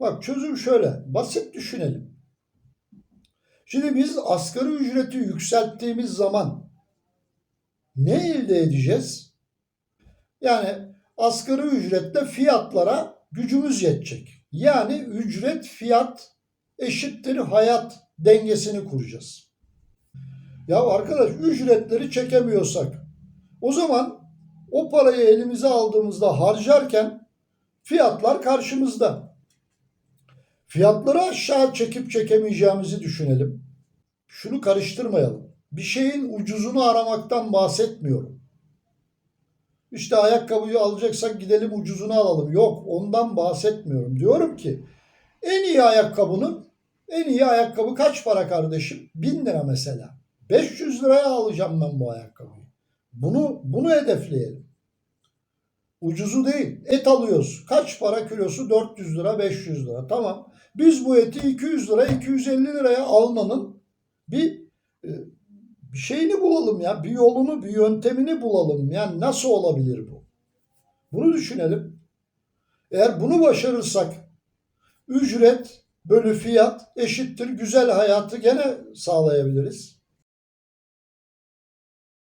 Bak çözüm şöyle. Basit düşünelim. Şimdi biz asgari ücreti yükselttiğimiz zaman ne elde edeceğiz? Yani asgari ücretle fiyatlara gücümüz yetecek. Yani ücret fiyat eşittir hayat dengesini kuracağız. Ya arkadaş ücretleri çekemiyorsak o zaman o parayı elimize aldığımızda harcarken fiyatlar karşımızda. Fiyatları aşağı çekip çekemeyeceğimizi düşünelim. Şunu karıştırmayalım. Bir şeyin ucuzunu aramaktan bahsetmiyorum. İşte ayakkabıyı alacaksak gidelim ucuzunu alalım. Yok ondan bahsetmiyorum. Diyorum ki en iyi ayakkabının en iyi ayakkabı kaç para kardeşim? 1000 lira mesela. 500 liraya alacağım ben bu ayakkabıyı. Bunu bunu hedefleyelim. Ucuzu değil. Et alıyoruz. Kaç para kilosu? 400 lira, 500 lira. Tamam. Biz bu eti 200 lira, 250 liraya almanın bir e, bir şeyini bulalım ya. Bir yolunu, bir yöntemini bulalım. Yani nasıl olabilir bu? Bunu düşünelim. Eğer bunu başarırsak ücret bölü fiyat eşittir güzel hayatı gene sağlayabiliriz.